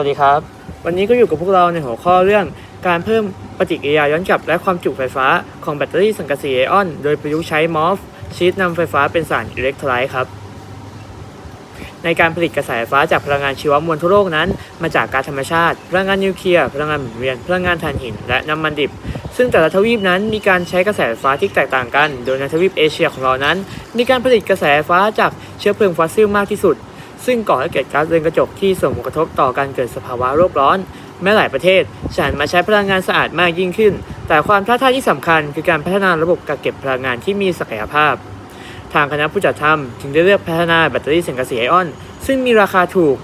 วัสดีครับ วันนี้ก็อยู่กับพวกเราในหัวข้อเรื่องการเพิ่มปฏิกิริยาย้อนกลับและความจุไฟฟ้าของแบตเตอรี่สังกะสีไอออน โดยประยุกต์ใช้มอฟชีตนำไฟฟ้าเป็นสารอิเล็กโทรไลต์ครับ ในการผลิตกระแสไฟฟ้าจากพลังงานชีวมวลทั่วโลกนั้น มาจากกาซธรรมชาติ พลังงานนิวเคลียร์ พลังงานหมุนเวียน พลังงานถ่านหิน และน้ำมันดิบ ซึ่งแต่ละทวีปนั้นมีการใช้กระแสไฟฟ้าที่แตกต่างกัน โดยในทวีปเอเชียของเรานั้น มีการผลิตกระแสไฟฟ้าจากเชื้อเพลิงฟอสซิลมากที่สุด ซึ่งก่อให้เกิดก๊าซเรือนกระจกที่ส่งผลกระทบต่อการเกิดสภาวะโลกร้อน แม้หลายประเทศจะหันมาใช้พลังงานสะอาดมากยิ่งขึ้น แต่ความท้าทายที่สำคัญคือการพัฒนาระบบกักเก็บพลังงานที่มีศักยภาพ ทางคณะผู้จัดทำจึงได้เลือกพัฒนาแบตเตอรี่สังกะสีไอออน ซึ่งมีราคาถูก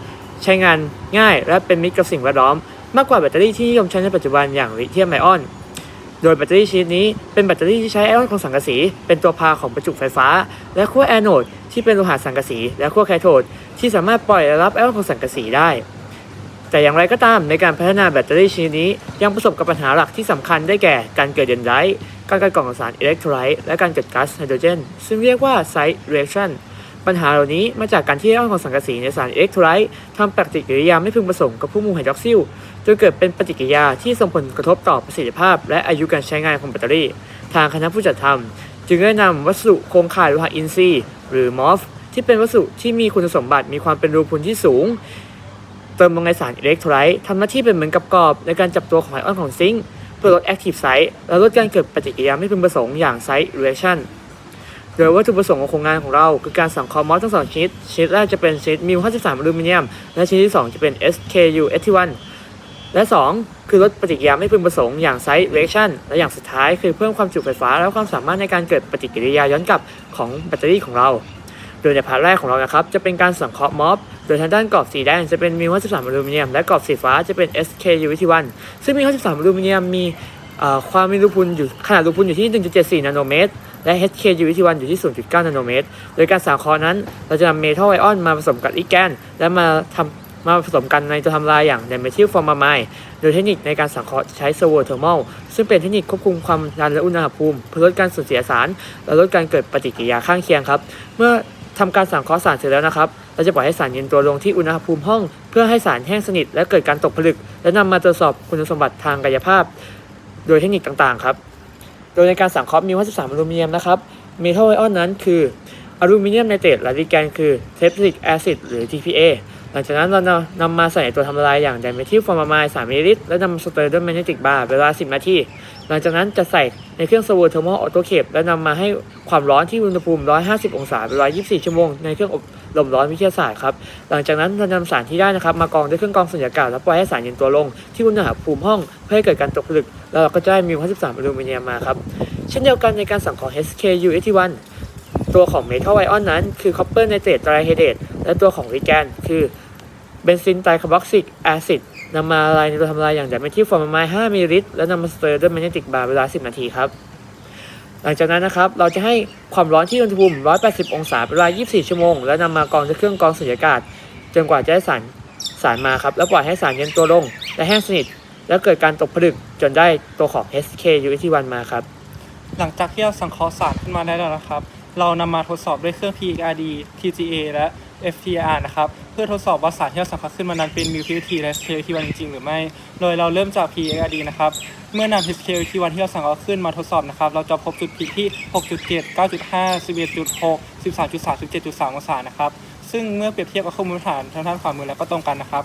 ใช้งานง่ายและเป็นมิตรกับสิ่งแวดล้อม มากกว่าแบตเตอรี่ที่นิยมใช้ในปัจจุบันอย่างลิเธียมไอออน โดยแบตเตอรี่ชนิดนี้เป็นแบตเตอรี่ที่ใช้ไอออนของสังกะสี เป็นตัวพาของประจุไฟฟ้า และขั้วแอนโดที่เป็นโลหะสังกะสี และขั้วแคโทดที่สามารถปล่อยและรับไอออนของสังกะสีได้ แต่อย่างไรก็ตามในการพัฒนาแบตเตอรี่ชนิดนี้ยังประสบกับปัญหาหลักที่สำคัญได้แก่การเกิดเดนไดต์การกัดกร่องของสารอิเล็กโทรไลต์และการเกิดก๊าซไฮโดรเจน ซึ่งเรียกว่าไซต์เรีแอคชั่น ปัญหาเหล่านี้มาจากการที่ไอออนของสังกะสีในสารอิเล็กโทรไลต์ทำปฏิกิริยาไม่พึงประสงค์กับผู้มูไฮดรอกซิลจนเกิดเป็นปฏิกิริยาที่ส่งผลกระทบต่อประสิทธิภาพ และอายุการใช้งานของแบตเตอรี่ ทางคณะผู้จัดทำจึงได้นำวัสดุโครงข่ายโลหะอินทรีย์หรือมอฟที่เป็นวัสดุที่มีคุณสมบัติมีความเป็นรูพุนที่สูง เติมลงในสารอิเล็กโทรไลต์ทำหน้าที่เป็นเหมือนกับกรอบ ในการจับตัวของไอออนของซิงค์เพื่อลดแอคทีฟไซต์และลดการเกิดปฏิกิริยาไม่พึงประสงค์อย่างไซต์เรชั่น โดยวัตถุประสงค์ของโครงงานของเราคือการสังเคราะห์มอสทั้งสองชนิดชนิดแรกจะเป็นชนิดมิว53อลูมิเนียม และชนิดที่ 2 จะเป็น SKU 81และ 2 คือลดปฏิกิริยาไม่พึงประสงค์อย่างไซต์เรคชั่นและอย่างสุดท้ายคือเพิ่มความจุไฟฟ้า และความสามารถในการเกิดปฏิกิริยาย้อนกลับของแบตเตอรี่ของเรา โดยในพาร์ทแรกของเรานะครับจะเป็นการสังเคราะห์มอบโดยทางด้านกรอบสีแดงจะเป็นมิว53อลูมิเนียม และกรอบสีฟ้าจะเป็น SKU 21ซึ่งมิว53อลูมิเนียมมีความมีรูพุนอยู่ขนาดรูพุนอยู่ที่ 1.74 นาโนเมตร และ HKU 21อยู่ที่ 0.9 นาโนเมตร โดยการสังเคราะห์นั้น เราจะนำเมทัลไอออนมาผสมกับลิแกน และมาทำมาผสมกันในตัวทำลายอย่างไดเมทิลฟอร์มาไมายโดยเทคนิคในการสังเคราะห์ใช้เซอร์โวเทอร์มลซึ่งเป็นเทคนิคควบคุมความดันและอุณหภูมิเพื่อลดการสูญเสียสาร และลดการเกิดปฏิกิริยาข้างเคียงครับ เมื่อทำการสังเคราะห์สารเสร็จแล้วนะครับ เราจะปล่อยให้สารเย็นตัวลงที่อุณหภูมิห้อง เพื่อให้สารแห้งสนิทและเกิดการตกผลึก และนำมาตรวจสอบคุณสมบัติทางกายภาพ โดยเทคนิคต่างๆ ครับ โดยในการสังเคราะห์มี53อลูมิเนียมนะครับเมทัลไอออนนั้นคืออลูมิเนียมไนเตรตและดิแกนคือเทปซิกแอซิดหรือ TPA หลังจากนั้นเรานำมาใส่ในตัวทำละลายอย่างไดเมทิลฟอร์มาไมล์3มิลลิลิตรและนำสเตอร์ด้วยแมกเนติกบาร์เวลา 10 นาที หลังจากนั้นจะใส่ในเครื่องสวูเทอร์โมออโตเคปและนำมาให้ความร้อนที่อุณหภูมิ 150 องศาเป็นเวลา24 ชั่วโมง ในเครื่องอบลมร้อนวิทยาศาสตร์ครับ หลังจากนั้นเรานำสารที่ได้นะครับ มากรองด้วยเครื่องกรองสุญญากาศแล้วปล่อยให้สารเย็นตัวลง ที่อุณหภูมิห้องเพื่อให้เกิดการตกผลึก แล้วเราก็จะได้มิว53อลูมิเนียมมาครับ เช่นเดียวกันในการสั่งของ SKU 81ตัวของเมทัลไอออนนั้นคือคอปเปอร์ไนเตรตไตรไฮเดรตและตัวของลิแกนคือเบนซินไตรคาร์บอกซิกแอซิด นำมาละลายในตัวทำลายอย่างไดเมทิลฟอร์มามาย5มิลลิลิตรและนำมาสเตอร์ด้วยแมกเนติกบาร์เวลา 10 นาทีครับ หลังจากนั้นนะครับ เราจะให้ความร้อนที่อุณหภูมิ 180 องศาเป็นเวลา 24 ชั่วโมง แล้วนำมากรองด้วยเครื่องกรองสุญญากาศจนกว่าจะได้สารสารมาครับ แล้วปล่อยให้สารเย็นตัวลง และแห้งสนิท แล้วเกิดการตกผลึกจนได้ตัวของ SKU81 มาครับ หลังจากที่เราสังเคราะห์สารขึ้นมาได้แล้วนะครับ เรานำมาทดสอบด้วยเครื่อง PERD TGA และ FTR นะครับ เพื่อทดสอบว่าสารที่เราสังเคราะห์ขึ้นมานั้นเป็น MUPT และ SKUT1 จริงๆ หรือไม่ โดยเราเริ่มจาก PERD นะครับ เมื่อนำ SKUT1 ที่เราสังเคราะห์ขึ้นมาทดสอบนะครับ เราจะพบจุดพีคที่ 6.7 9.5 11.6 13.3 17.3 องศานะครับ ซึ่งเมื่อเปรียบเทียบกับข้อมูลฐานทางด้านขวามือแล้วก็ตรงกันนะครับ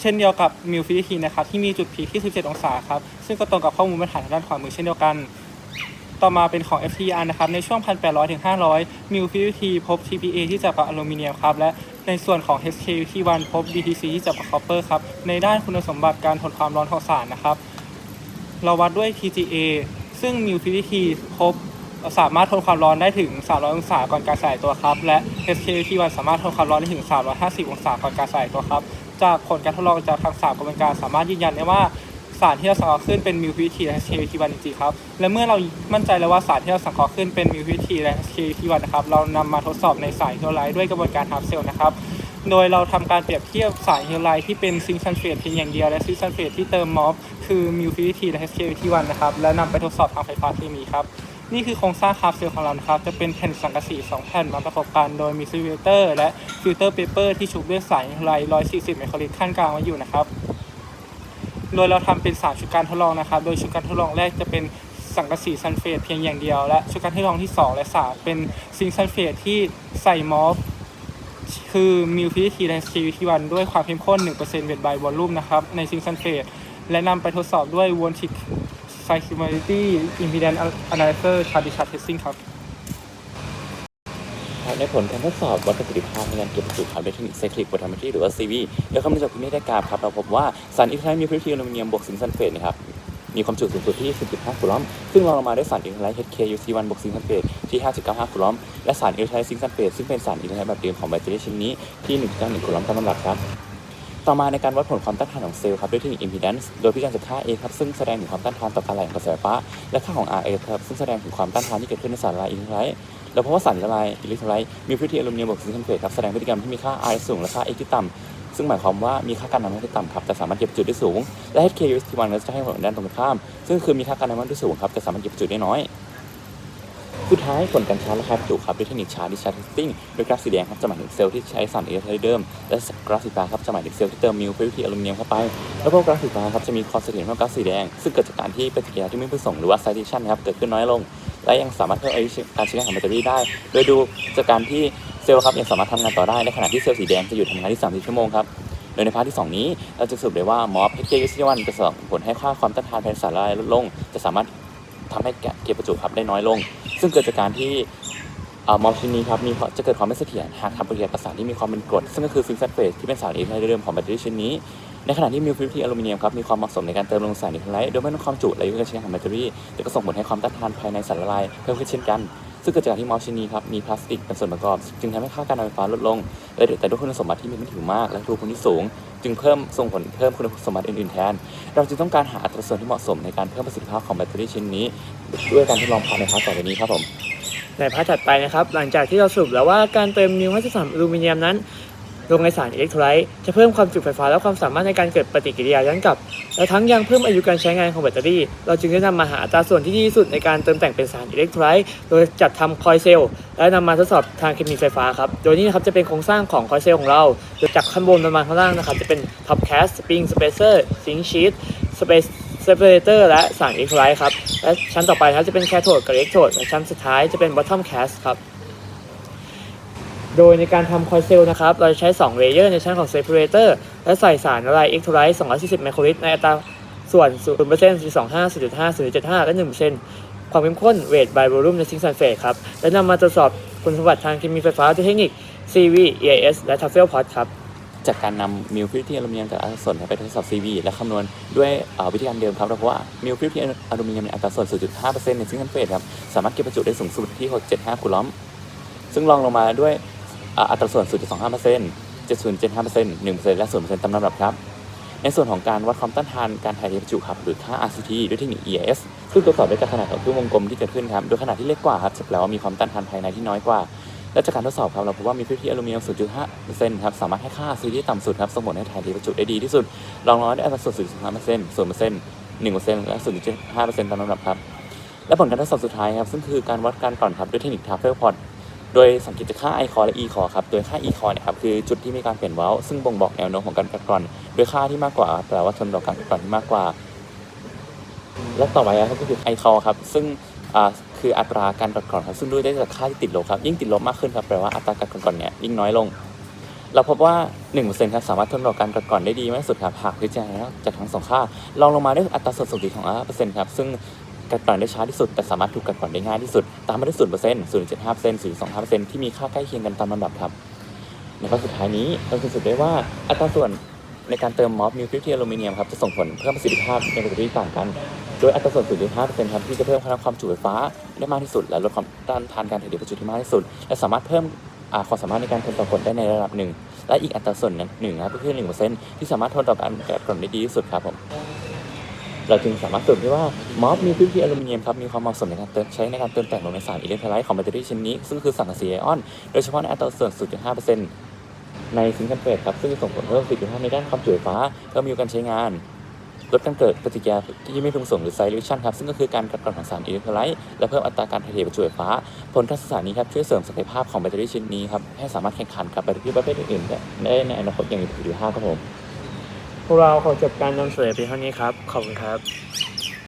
เช่นเดียวกับ MUPT นะครับที่มีจุดพีคที่ 17 องศาครับซึ่งก็ตรงกับข้อมูลมาตรฐานทางด้านขวามือเช่นเดียวกัน ต่อมาเป็นของ FTR นะครับในช่วง 1,800ถึง500 มิล PVT พบ TPA ที่จับกับอลูมิเนียมครับและในส่วนของ HKT1 พบ BTC ที่จับกับคอปเปอร์ครับในด้านคุณสมบัติการทนความร้อนของสารนะครับเราวัดด้วย TGA ซึ่งมิล PVT พบสามารถทนความร้อนได้ถึง 300 องศาก่อนการสลายตัวครับ และ HKT1 สามารถทนความร้อนได้ถึง 350 องศาก่อนการสลายตัวครับ จากผลการทดลองจากทั้งสามกระบวนการสามารถยืนยันได้ว่า สารที่เราสังเคราะห์ขึ้นเป็นมิวพิทีและ HKUT1 จริงๆครับ และเมื่อเรามั่นใจแล้วว่าสารที่เราสังเคราะห์ขึ้นเป็นมิวพิทีและ HKUT1 นะครับเรานำมาทดสอบในสายเฮลไลท์ด้วยกระบวนการฮาร์ฟเซลนะครับโดยเราทำการเปรียบเทียบสายเฮลไลท์ที่เป็นซิงค์ซัลเฟตเพียงอย่างเดียวและซิงค์ซัลเฟตที่เติมมอฟคือมิวพิทีและ HKUT1 นะครับและนำไปทดสอบทางไฟฟ้าเคมีครับนี่คือโครงสร้างคาร์บเซลของเราครับ จะเป็นแผ่นสังกะสี 2 แผ่นมาประกอบกัน โดยมีซิลิเตอร์และฟิลเตอร์เปเปอร์ที่ชุบด้วยสายไล140ไมโครลิตรขั้นกลางไว้อยู่นะครับ โดยเราทำเป็น 3 ชุดการทดลองนะครับ โดยชุดการทดลองแรกจะเป็นสังกะสีซัลเฟตเพียงอย่างเดียว และชุดการทดลองที่ 2 และ 3 เป็นซิงค์ซัลเฟตที่ใส่มอฟคือมิลฟิทีและซีทีวันด้วยความเข้มข้น 1%เวทบวอลลุ่มนะครับ ในซิงค์ซัลเฟตและนำไปทดสอบด้วย Voltic Cyclimality Impedance Analyzer Charge Discharge Testing ครับ ครับในผลการทดสอบวัดประสิทธิภาพในการเก็บจุครับด้วยเทคนิคไซคลิกโพแทาเมตรีหรือว่า CV โดยคำนวณจากพื้นที่ได้กราฟครับเราพบว่าสารอินไลท์มีพื้นที่อลูมิเนียมบวกซิงค์ซัลเฟตนะครับมีความจุสูงสุดที่ 10.5คูลอมซึ่งรองลงมาด้วยสารอินไลท์ HKUC1 บวกซิงค์ซัลเฟตที่ 5.95คูลอมและสารอินไลท์ซิงค์ซัลเฟตซึ่งเป็นสารอินไลท์แบบเดิมของแบตเตอรี่ชิ้นนี้ที่1.91คูลอมตามลำดับครับต่อมาในการวัดผลความต้านทานของเซลล์ครับด้วยเทคนิค impedance โดยพิจารณาจากค่า A ครับซึ่งแสดงถึงความต้านทานต่อการไหลของกระแสไฟฟ้าและค่าของ RA ครับซึ่งแสดงถึงความต้านทานที่เกิดขึ้นในสารละลายอิเล็กโทร ไลต์เพราพบว่าสารละลายอิเล็กโทรไลต์มีพื้นที่อลูมิเนียมบวกซิงค์ซัลเฟตครับแสดงพฤติกรรมที่มีค่า R สูงและค่า X ที่ต่ำซึ่งหมายความว่ามีค่าการนำมันที่ต่ำครับแต่สามารถเก็บจุดได้สูง และ HKUST1 ก็จะให้ผลด้านตรงข้าม ซึ่งคือมีค่าการนำมันที่สูงครับแต่สามารถเก็บจุดได้น้อยสุดท้ายผลการชาร์จและค่าจุครับด้วยเทคนิคชาร์จดิชาร์จเทสติ้งโดยกราฟสีแดงครับจะหมายถึงเซลล์ที่ใช้สารอิเล็กโทรไลต์เดิม และกราฟสีฟ้าครับจะหมายถึงเซลล์ที่เติมมิลฟิลทีอลูมิเนียมเข้าไป แล้วก็กราฟสีฟ้าครับจะมีความเสถียรมากกว่ากราฟสีแดง ซึ่งเกิดจากการที่ปฏิกิริยาที่ไม่ประสงค์หรือว่าไซเ a ชันครับเกิดขึ้นน้อยลง และยังสามารถเพิ่มอายุการใช้งานของแบตเตอรี่ได้ โดยดูจากการที่เซลล์ครับยังสามารถทำงานต่อได้ในขณะที่เซลล์สีแดงจะหยุดทำงานที่ 30 ชั่วโมงครับโดยในพาร์ทที่ 2 นี้เราจะสรุปได้ว่ามอฟ HKUC1 จะส่งผลให้ค่าความต้านทานภายในสารละลายลดลง จะสามารถทำให้เก็บประจุครับได้น้อยลง ซึ่งเกิดจากการที่อ่อมอฟชิ้นนี้ครับมีจะเกิดความไม่เสถียรหากทำปฏิกิริยากับสารที่มีความเป็นกรดซึ่งก็คือซิงค์ซัลเฟตที่เป็นสารอิเล็กโทรไลต์เดิมของแบตเตอรี่ชิ้นนี้ ในขณะที่มิลฟิลทีอลูมิเนียมครับมีความเหมาะสมในการเติมลงสารอิเล็กโทรไลต์โดยไม่ต้องความจุและอายุการใช้นของแบตเตอรี่แต่ก็ส่งผลให้ความต้านทานภายในสารละลายเพิ่มขึ้นเช่นกัน ซึ่งเกิดจากการที่มอฟชิ้นนี้ครับมีพลาสติกเป็นส่วนประกอบ จึงทำให้ค่าการนำไฟฟ้าลดลงแต่ด้วยคุณสมบัติที่มีพื้นผิวมาก และรูพุนที่สูง จึงเพิ่มส่งผลเพิ่มคุณสมบัติอื่นๆแทน เราจึงต้องการหาอัตราส่วนที่เหมาะสมในการเพิ่มประสิทธิภาพของแบตเตอรี่ชิ้นนี้ ด้วยการทดลองพาร์ทในพาร์ทต่อไปนี้ครับผมในพาร์ทถัดไปนะครับหลังจากที่เราสรุปแล้วว่าการเติมนิว53อลูมิเนียมนั้น ลงในสารอิเล็กโทรไลต์จะเพิ่มความจุไฟฟ้าและความสามารถในการเกิดปฏิกิริยาย้อนกลับ และทั้งยังเพิ่มอายุการใช้งานของแบตเตอรี่ เราจึงได้นำมาหาอัตราส่วนที่ดีที่สุดในการเติมแต่งเป็นสารอิเล็กโทรไลต์โดยจัดทำคอยเซลล์และนำมาทดสอบทางเคมีไฟฟ้าครับ โดยนี่นะครับจะเป็นโครงสร้างของคอยเซลล์ของเราโดยจากข้างบนลงมาข้างล่างนะครับจะเป็นท็อปแคสสปริงสเปเซอร์ซิงชีตสเปซเซปเปอร์เตอร์และสารอิเล็กโทรไลต์ครับและชั้นต่อไปนะครับจะเป็นแคโทดกับอิเล็กโทดและชั้นสุดท้ายจะเป็นบอททอมแคสครับ โดยในการทำคอยเซลนะครับ เราจะใช้ 2 เลเยอร์ในชั้นของเซปเรเตอร์และใส่สารละลายเอ็กโทรไลท์240 ไมโครลิตรในอัตราส่วน 0% 0.25 0.5 0.75 และ 1%ความเข้มข้นเวทบายวอลุ่มในซิงค์ซัลเฟตครับ และนำมาตรวจสอบคุณสมบัติทางเคมีไฟฟ้าด้วยเทคนิค CV EIS และ t u f f e l Pot ครับ จากการนำมิลฟิลที่อลูมิเนียมจากอัตราส่วนไปทดสอบ CV และคำนวณด้วยวิธีการเดิมครับเราพบว่ามิลฟิลที่อลูมิเนียมในอัตราส่วน 0.5%ในซิงค์ซัลเฟตครับสามารถเก็บประจุได้สูงสุดที่ 675 คูลอมซึ่งรองลงมาด้วย อัตราส่วน 0.25% 70.75% 1%และ0%ตามลำดับครับ ในส่วนของการวัดความต้านทานการถ่ายเทประจุครับหรือค่า RCT ด้วยเทคนิค EIS ซึ่งตรวจสอบได้จากขนาดของครึ่งวงกลมที่เกิดขึ้นครับโดยขนาดที่เล็กกว่าครับจะแปลว่ามีความต้านทานภายในที่น้อยกว่า และจากการทดสอบครับเราพบว่ามีพื้นที่อลูมิเนียม 0.5%ครับสามารถให้ค่า RCT ที่ต่ำสุดครับส่งผลให้ถ่ายเทประจุได้ดีที่สุดรองลงมาด้วยอัตราส่วน 0.25% 0% 1%และ 0.5%ตามลำดับครับและผลการทดสอบสุดท้ายครับซึ่งคือการวัดการก่อนครับด้วยเทคนิค t a f f e l Pot โดยสังเกตจากค่า I core และ E core ครับ โดยค่า E core เนี่ยครับคือจุดที่มีการเปลี่ยนเว้า ซึ่งบ่งบอกแนวโน้มของการกัดกร่อน โดยค่าที่มากกว่าแปลว่าทนต่อการกัดกร่อนที่มากกว่า และต่อไปครับก็คือ I core ครับ ซึ่งอ่าคืออัตราการกัดกร่อนครับ ซึ่งดูได้จากค่าที่ติดลบครับ ยิ่งติดลบมากขึ้นครับ แปลว่าอัตราการกัดกร่อนเนี่ยยิ่งน้อยลง เราพบว่า1%ครับสามารถทนต่อการกัดกร่อนได้ดีมากที่สุดครับ หากพิจารณาจากทั้งสองค่ารองลงมาด้วยอัตราส่วนสูงสุดของ5%ครับ ซึ่ง กัดกร่อนได้ช้าที่สุด แต่สามารถถูกกัดกร่อนได้ง่ายที่สุด ตามมาด้วย0% 0.5% 0.25%ที่มีค่าใกล้เคียงกันตามลำดับครับ ในข้อสุดท้ายนี้เราจะสรุปได้ว่าอัตราส่วนในการเติมมอฟมิลฟิลที่อลูมิเนียมครับจะส่งผลเพิ่มประสิทธิภาพในแบตเตอรี่ต่างกัน โดยอัตราส่วน 0.5%ครับที่จะเพิ่มพลังความจุไฟฟ้าได้มากที่สุด และลดความต้านทานการถ่ายเทประจุที่มากที่สุด และสามารถเพิ่มความสามารถในการทนต่อกรดได้ในระดับหนึ่ง และอีกอัตราส่วนหนึ่งครับก็คือ1%ที่สามารถทนต่อการกัดกร่อนได้ดีที่สุดครับผม เราจึงสามารถเติมได้ว่าม็อบมีพื้นที่อลูมิเนียมครับมีความเหมาะสมในการเติมใช้ในการเติมแต่งลงในสารอิเล็กโทรไลต์ของแบตเตอรี่ชิ้นนี้ซึ่งคือสารสีไอออน โดยเฉพาะในอัตราส่วน 0.5%ในซิงเกิลเฟสครับซึ่งส่งผลเพิ่ม4.5ในด้านความจุไฟฟ้าเพิ่มมีการใช้งานลดการเกิดปฏิกิริยาที่ไม่พึงส่งหรือไซเลชันครับซึ่งก็คือการกัดกร่อนของสารอิเล็กโทรไลต์และเพิ่มอัตราการถ่ายเทประจุไฟฟ้า ผลการศึกษานี้ครับช่วยเสริมศักยภาพของแบตเตอรี่ชิ้นนี้ครับให้สามารถแข่งขันกับแบตเตอรี่ประเภทอื่นได้ในอนาคตอย่างมีประสิทธิภาพครับผม พวกเราขอจบการนำเสนอเพียงเท่านี้ครับ ขอบคุณครับ